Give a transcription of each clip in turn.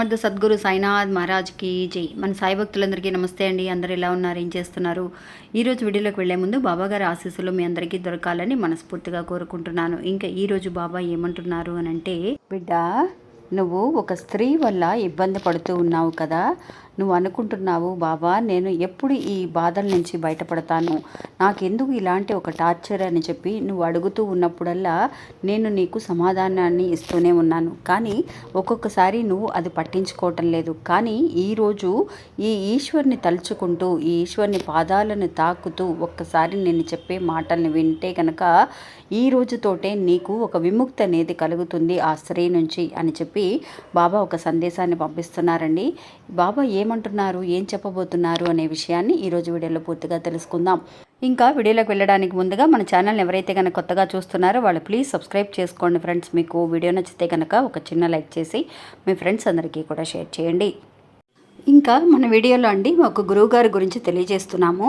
సమర్థ సద్గురు సాయినాథ్ మహారాజ్కి జై. మన సాయి భక్తులందరికీ నమస్తే అండి. అందరు ఎలా ఉన్నారు? ఏం చేస్తున్నారు? ఈరోజు వీడియోలోకి వెళ్ళే ముందు బాబాగారి ఆశీస్సులు మీ అందరికీ దొరకాలని మనస్ఫూర్తిగా కోరుకుంటున్నాను. ఇంకా ఈరోజు బాబా ఏమంటున్నారు అని అంటే బిడ్డ నువ్వు ఒక స్త్రీ వల్ల ఇబ్బంది పడుతూ ఉన్నావు కదా. నువ్వు అనుకుంటున్నావు బాబా నేను ఎప్పుడు ఈ బాధల నుంచి బయటపడతాను. నాకెందుకు ఇలాంటి ఒక టార్చర్ అని చెప్పి నువ్వు అడుగుతూ ఉన్నప్పుడల్లా నేను నీకు సమాధానాన్ని ఇస్తూనే ఉన్నాను. కానీ ఒక్కొక్కసారి నువ్వు అది పట్టించుకోవటం లేదు. కానీ ఈరోజు ఈ ఈశ్వర్ని తలుచుకుంటూ ఈ ఈశ్వర్ని పాదాలను తాకుతూ ఒక్కసారి నేను చెప్పే మాటల్ని వింటే కనుక ఈ రోజుతోటే నీకు ఒక విముక్తి అనేది కలుగుతుంది ఆ స్త్రీ నుంచి అని చెప్పి బాబా ఒక సందేశాన్ని పంపిస్తున్నారండి. బాబా ఏం ఏమంటున్నారు ఏం చెప్పబోతున్నారు అనే విషయాన్ని ఈరోజు వీడియోలో పూర్తిగా తెలుసుకుందాం. ఇంకా వీడియోలోకి వెళ్ళడానికి ముందుగా మన ఛానల్ని ఎవరైతే కనుక కొత్తగా చూస్తున్నారో వాళ్ళు ప్లీజ్ సబ్స్క్రైబ్ చేసుకోండి ఫ్రెండ్స్. మీకు వీడియో నచ్చితే కనుక ఒక చిన్న లైక్ చేసి మీ ఫ్రెండ్స్ అందరికీ కూడా షేర్ చేయండి. ఇంకా మన వీడియోలో అండి ఒక గురువు గారి గురించి తెలియజేస్తున్నాము.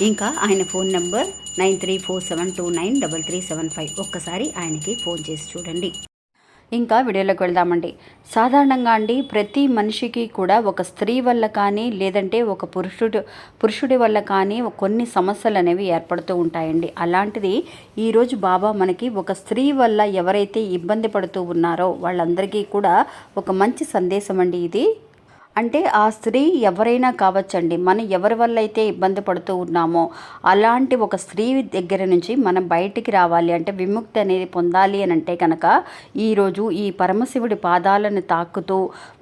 ఇంకా ఆయన phone number nine three four seven two nine double three seven five ఒక్కసారి ఆయనకి ఫోన్ చేసి చూడండి. ఇంకా వీడియోలోకి వెళ్దామండి. సాధారణంగా అండి ప్రతి మనిషికి కూడా ఒక స్త్రీ వల్ల కానీ లేదంటే ఒక పురుషుడు పురుషుడి వల్ల కానీ కొన్ని సమస్యలు అనేవి ఏర్పడుతూ ఉంటాయండి. అలాంటిది ఈరోజు బాబా మనకి ఒక స్త్రీ వల్ల ఎవరైతే ఇబ్బంది పడుతూ ఉన్నారో వాళ్ళందరికీ కూడా ఒక మంచి సందేశం అండి ఇది. అంటే ఆ స్త్రీ ఎవరైనా కావచ్చండి. మనం ఎవరి వల్ల అయితే ఇబ్బంది పడుతూ ఉన్నామో అలాంటి ఒక స్త్రీ దగ్గర నుంచి మనం బయటికి రావాలి అంటే విముక్తి అనేది పొందాలి అని అంటే కనుక ఈరోజు ఈ పరమశివుడి పాదాలను తాకుతూ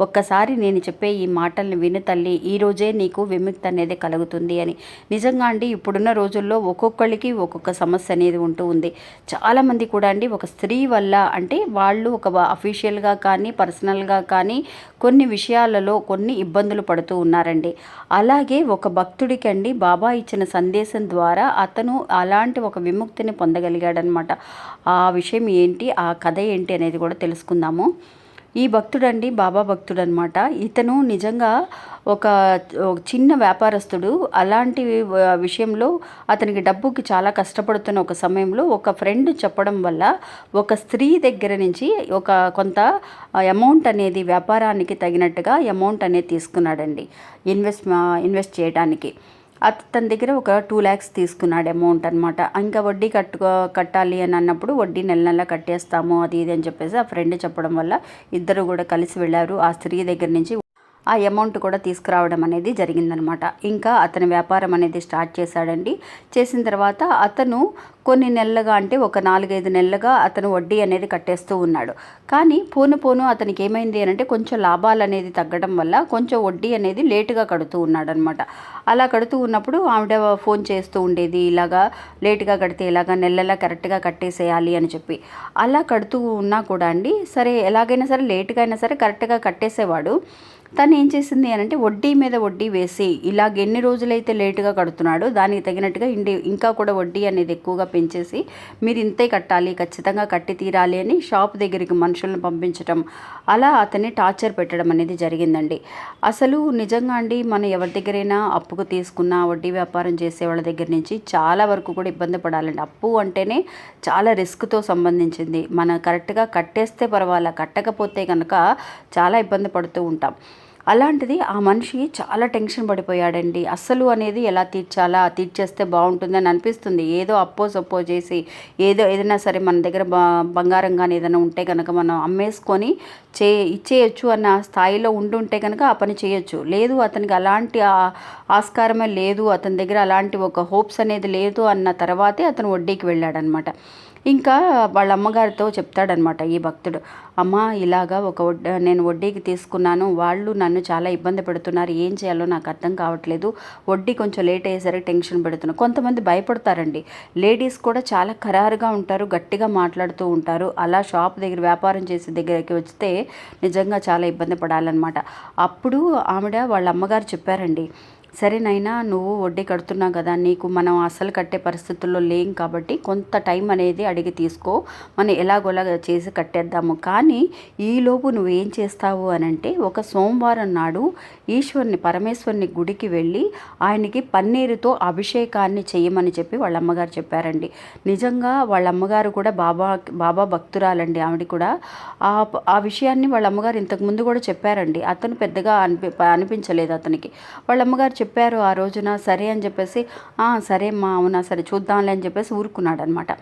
ఒక్కసారి నేను చెప్పే ఈ మాటల్ని విను తల్లి. ఈరోజే నీకు విముక్తి అనేది కలుగుతుంది అని. నిజంగా అండి ఇప్పుడున్న రోజుల్లో ఒక్కొక్కరికి ఒక్కొక్క సమస్య అనేది ఉంటూ ఉంది. చాలామంది కూడా అండి ఒక స్త్రీ వల్ల అంటే వాళ్ళు ఒక అఫీషియల్గా కానీ పర్సనల్గా కానీ కొన్ని విషయాలలో కొన్ని కొన్ని ఇబ్బందులు పడుతూ ఉన్నారండి. అలాగే ఒక భక్తుడికండి బాబా ఇచ్చిన సందేశం ద్వారా అతను అలాంటి ఒక విముక్తిని పొందగలిగాడనమాట. ఆ విషయం ఏంటి? ఆ కథ ఏంటి అనేది కూడా తెలుసుకుందాము. ఈ భక్తుడండి బాబా భక్తుడు అనమాట ఇతను నిజంగా ఒక చిన్న వ్యాపారస్తుడు. అలాంటి విషయంలో అతనికి డబ్బుకి చాలా కష్టపడుతున్న ఒక సమయంలో ఒక ఫ్రెండ్ చెప్పడం వల్ల ఒక స్త్రీ దగ్గర నుంచి ఒక కొంత అమౌంట్ అనేది వ్యాపారానికి తగినట్టుగా అమౌంట్ అనేది తీసుకున్నాడండి. ఇన్వెస్ట్ ఇన్వెస్ట్ చేయడానికి అతని దగ్గర ఒక టూ ల్యాక్స్ తీసుకున్నాడు అమౌంట్ అనమాట ఇంకా వడ్డీ కట్టుకో కట్టాలి అని అన్నప్పుడు వడ్డీ నెల నెల కట్టేస్తాము అది ఇది అని చెప్పేసి ఆ ఫ్రెండ్ చెప్పడం వల్ల ఇద్దరు కూడా కలిసి వెళ్ళారు. ఆ స్త్రీ దగ్గర నుంచి ఆ అమౌంట్ కూడా తీసుకురావడం అనేది జరిగిందనమాట. ఇంకా అతని వ్యాపారం అనేది స్టార్ట్ చేశాడండి. చేసిన తర్వాత అతను కొన్ని నెలలుగా అంటే ఒక నాలుగైదు నెలలుగా అతను వడ్డీ అనేది కట్టేస్తూ ఉన్నాడు. కానీ పోను పోను అతనికి ఏమైంది అని అంటే కొంచెం లాభాలు అనేది తగ్గడం వల్ల కొంచెం వడ్డీ అనేది లేటుగా కడుతూ ఉన్నాడు అనమాట అలా కడుతూ ఉన్నప్పుడు ఆవిడ ఫోన్ చేస్తూ ఉండేది ఇలాగా లేటుగా కడితే ఇలాగా నెలలా కరెక్ట్గా కట్టేసేయాలి అని చెప్పి. అలా కడుతూ ఉన్నా కూడా అండి సరే ఎలాగైనా సరే లేటుగా అయినా సరే కరెక్ట్గా కట్టేసేవాడు. తను ఏం చేసింది అని అంటే వడ్డీ మీద వడ్డీ వేసి ఇలాగ ఎన్ని రోజులైతే లేటుగా కడుతున్నాడో దానికి తగినట్టుగా ఇండి ఇంకా కూడా వడ్డీ అనేది ఎక్కువగా పెంచేసి మీరు ఇంతే కట్టాలి ఖచ్చితంగా కట్టి తీరాలి అని షాప్ దగ్గరికి మనుషులను పంపించడం అలా అతన్ని టార్చర్ పెట్టడం అనేది జరిగిందండి. అసలు నిజంగా అండి మనం ఎవరి దగ్గరైనా అప్పుకు తీసుకున్న వడ్డీ వ్యాపారం చేసే వాళ్ళ దగ్గర నుంచి చాలా వరకు కూడా ఇబ్బంది పడాలండి. అప్పు అంటేనే చాలా రిస్క్తో సంబంధించింది. మనం కరెక్ట్గా కట్టేస్తే పర్వాలా కట్టకపోతే కనుక చాలా ఇబ్బంది పడుతూ ఉంటాం. అలాంటిది ఆ మనిషి చాలా టెన్షన్ పడిపోయాడండి. అస్సలు అనేది ఎలా తీర్చాలా? తీర్చేస్తే బాగుంటుందని అనిపిస్తుంది. ఏదో అప్పో సప్పో చేసి ఏదో ఏదైనా సరే మన దగ్గర బంగారం కానీ ఏదైనా ఉంటే కనుక మనం అమ్మేసుకొని చే ఇచ్చేయచ్చు అన్న స్థాయిలో ఉండుంటే కనుక ఆ పని చేయొచ్చు. లేదు అతనికి అలాంటి ఆస్కారమే లేదు. అతని దగ్గర అలాంటి ఒక హోప్స్ అనేది లేదు అన్న తర్వాతే అతను వడ్డీకి వెళ్ళాడనమాట. ఇంకా వాళ్ళ అమ్మగారితో చెప్తాడనమాట ఈ భక్తుడు అమ్మ ఇలాగా ఒక నేను వడ్డీకి తీసుకున్నాను వాళ్ళు నన్ను చాలా ఇబ్బంది పెడుతున్నారు ఏం చేయాలో నాకు అర్థం కావట్లేదు వడ్డీ కొంచెం లేట్ అయ్యేసరికి టెన్షన్ పెడుతున్నాను కొంతమంది భయపడతారండి. లేడీస్ కూడా చాలా ఖరారుగా ఉంటారు గట్టిగా మాట్లాడుతూ ఉంటారు. అలా షాప్ దగ్గర వ్యాపారం చేసే దగ్గరికి వస్తే నిజంగా చాలా ఇబ్బంది పడాలన్నమాట. అప్పుడు ఆవిడ వాళ్ళ అమ్మగారు చెప్పారండి సరే నైనా నువ్వు వడ్డీ కడుతున్నావు కదా నీకు మనం అసలు కట్టే పరిస్థితుల్లో లేం కాబట్టి కొంత టైం అనేది అడిగి తీసుకో. మనం ఎలాగోలా చేసి కట్టేద్దాము. కానీ ఈలోపు నువ్వేం చేస్తావు అని అంటే ఒక సోమవారం నాడు ఈశ్వరుని పరమేశ్వరుని గుడికి వెళ్ళి ఆయనకి పన్నీరుతో అభిషేకాన్ని చేయమని చెప్పి వాళ్ళ అమ్మగారు చెప్పారండి. నిజంగా వాళ్ళ అమ్మగారు కూడా బాబా బాబా భక్తురాలండి ఆవిడ కూడా. ఆ ఆ విషయాన్ని వాళ్ళ అమ్మగారు ఇంతకుముందు కూడా చెప్పారండి. అతను పెద్దగా అనిపి అనిపించలేదు అతనికి. వాళ్ళ అమ్మగారు చెప్పారు ఆ రోజున సరే అని చెప్పేసి సరే మా అవునా సరే చూద్దాంలే అని చెప్పేసి ఊరుకున్నాడు అనమాట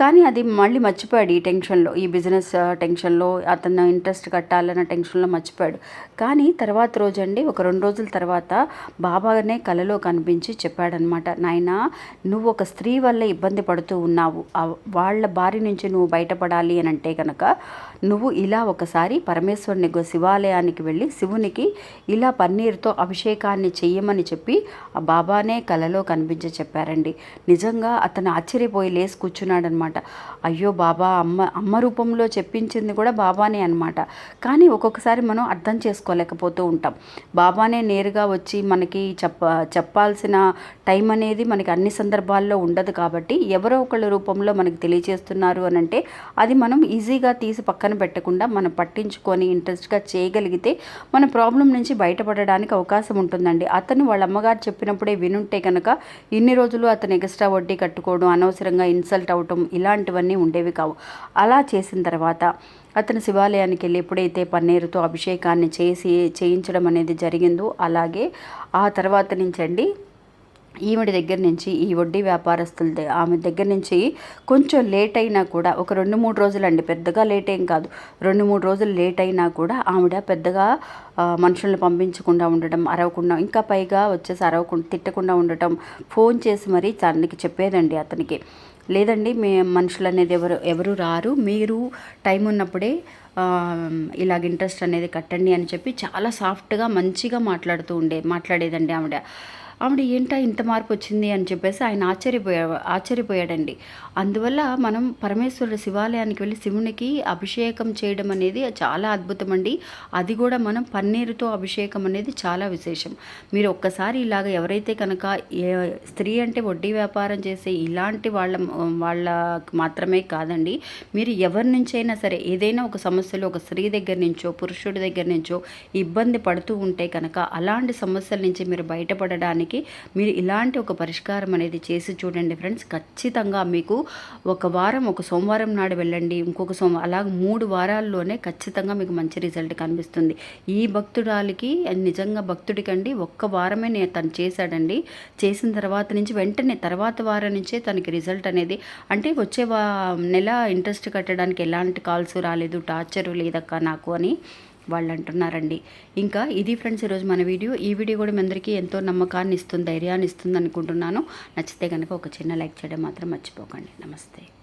కానీ అది మళ్ళీ మర్చిపోయాడు ఈ టెన్షన్లో. ఈ బిజినెస్ టెన్షన్లో అతను ఇంట్రెస్ట్ కట్టాలన్న టెన్షన్లో మర్చిపోయాడు. కానీ తర్వాత రోజు అండి ఒక రెండు రోజుల తర్వాత బాబానే కలలో కనిపించి చెప్పాడనమాట నాయన నువ్వు ఒక స్త్రీ వల్ల ఇబ్బంది పడుతూ ఉన్నావు. వాళ్ళ బారి నుంచి నువ్వు బయటపడాలి అని అంటే కనుక నువ్వు ఇలా ఒకసారి పరమేశ్వరుని శివాలయానికి వెళ్ళి శివునికి ఇలా పన్నీరుతో అభిషేకాన్ని చెయ్యమని చెప్పి ఆ బాబానే కలలో కనిపించి చెప్పారండి. నిజంగా అతను ఆశ్చర్యపోయి లేసి కూర్చున్నాడనమాట. అనమాట అయ్యో బాబా అమ్మ అమ్మ రూపంలో చెప్పించింది కూడా బాబానే అనమాట కానీ ఒక్కొక్కసారి మనం అర్థం చేసుకోలేకపోతూ ఉంటాం. బాబానే నేరుగా వచ్చి మనకి చెప్ప చెప్పాల్సిన టైం అనేది మనకి అన్ని సందర్భాల్లో ఉండదు కాబట్టి ఎవరో ఒకళ్ళ రూపంలో మనకి తెలియజేస్తున్నారు అని అంటే అది మనం ఈజీగా తీసి పక్కన పెట్టకుండా మనం పట్టించుకొని ఇంట్రెస్ట్గా చేయగలిగితే మన ప్రాబ్లం నుంచి బయటపడడానికి అవకాశం ఉంటుందండి. అతను వాళ్ళ అమ్మగారు చెప్పినప్పుడే వినుంటే కనుక ఇన్ని రోజులు అతను ఎక్స్ట్రా వడ్డీ కట్టుకోవడం అనవసరంగా ఇన్సల్ట్ అవటం ఇలాంటివన్నీ ఉండేవి కావు. అలా చేసిన తర్వాత అతను శివాలయానికి వెళ్ళి ఎప్పుడైతే పన్నీరుతో అభిషేకాన్ని చేసి చేయించడం అనేది జరిగిందో. అలాగే ఆ తర్వాత నుంచి అండి ఈవిడ దగ్గర నుంచి ఈ వడ్డీ వ్యాపారస్తుల ఆమె దగ్గర నుంచి కొంచెం లేట్ అయినా కూడా ఒక రెండు మూడు రోజులు అండి పెద్దగా లేట్ ఏం కాదు. రెండు మూడు రోజులు లేట్ అయినా కూడా ఆవిడ పెద్దగా మనుషులను పంపించకుండా ఉండటం అరవకుండా ఇంకా పైగా వచ్చేసి అరవకుండా తిట్టకుండా ఉండటం ఫోన్ చేసి మరీ తనకి చెప్పేదండి అతనికి. లేదండి మీ మనుషులు అనేది ఎవరు ఎవరు రారు. మీరు టైం ఉన్నప్పుడే ఇలాగ ఇంట్రెస్ట్ అనేది కట్టండి అని చెప్పి చాలా సాఫ్ట్గా మంచిగా మాట్లాడుతూ ఉండే మాట్లాడేదండి ఆవిడ. ఆవిడ ఏంటా ఇంత మార్పు వచ్చింది అని చెప్పేసి ఆయన ఆశ్చర్యపోయా ఆశ్చర్యపోయాడండి. అందువల్ల మనం పరమేశ్వరుడు శివాలయానికి వెళ్ళి శివునికి అభిషేకం చేయడం అనేది చాలా అద్భుతం అండి. అది కూడా మనం పన్నీరుతో అభిషేకం అనేది చాలా విశేషం. మీరు ఒక్కసారి ఇలాగ ఎవరైతే కనుక స్త్రీ అంటే వడ్డీ వ్యాపారం చేసే ఇలాంటి వాళ్ళ వాళ్ళ మాత్రమే కాదండి మీరు ఎవరి నుంచైనా సరే ఏదైనా ఒక సమస్యలు ఒక స్త్రీ దగ్గర నుంచో పురుషుడి దగ్గర నుంచో ఇబ్బంది పడుతూ ఉంటే కనుక అలాంటి సమస్యల నుంచి మీరు బయటపడడానికి దానికి మీరు ఇలాంటి ఒక పరిష్కారం అనేది చేసి చూడండి ఫ్రెండ్స్. ఖచ్చితంగా మీకు ఒక వారం ఒక సోమవారం నాడు వెళ్ళండి. ఇంకొక సోమవారం అలాగే మూడు వారాల్లోనే ఖచ్చితంగా మీకు మంచి రిజల్ట్ కనిపిస్తుంది. ఈ భక్తురాలికి నిజంగా భక్తుడికండి ఒక్క వారమే నేను తను చేశాడండి. చేసిన తర్వాత నుంచి వెంటనే తర్వాత వారం నుంచే తనకి రిజల్ట్ అనేది అంటే వచ్చే నెల ఇంట్రెస్ట్ కట్టడానికి ఎలాంటి కాల్స్ రాలేదు టార్చర్ లేదక్క నాకు అని వాళ్ళు అంటున్నారండి ఇంకా ఇది ఫ్రెండ్స్ ఈరోజు మన వీడియో. ఈ వీడియో కూడా మీ అందరికీ ఎంతో నమ్మకాన్ని ఇస్తుంది ధైర్యాన్ని ఇస్తుంది అనుకుంటున్నాను నచ్చితే కనుక ఒక చిన్న లైక్ చేయడం మాత్రం మర్చిపోకండి. నమస్తే.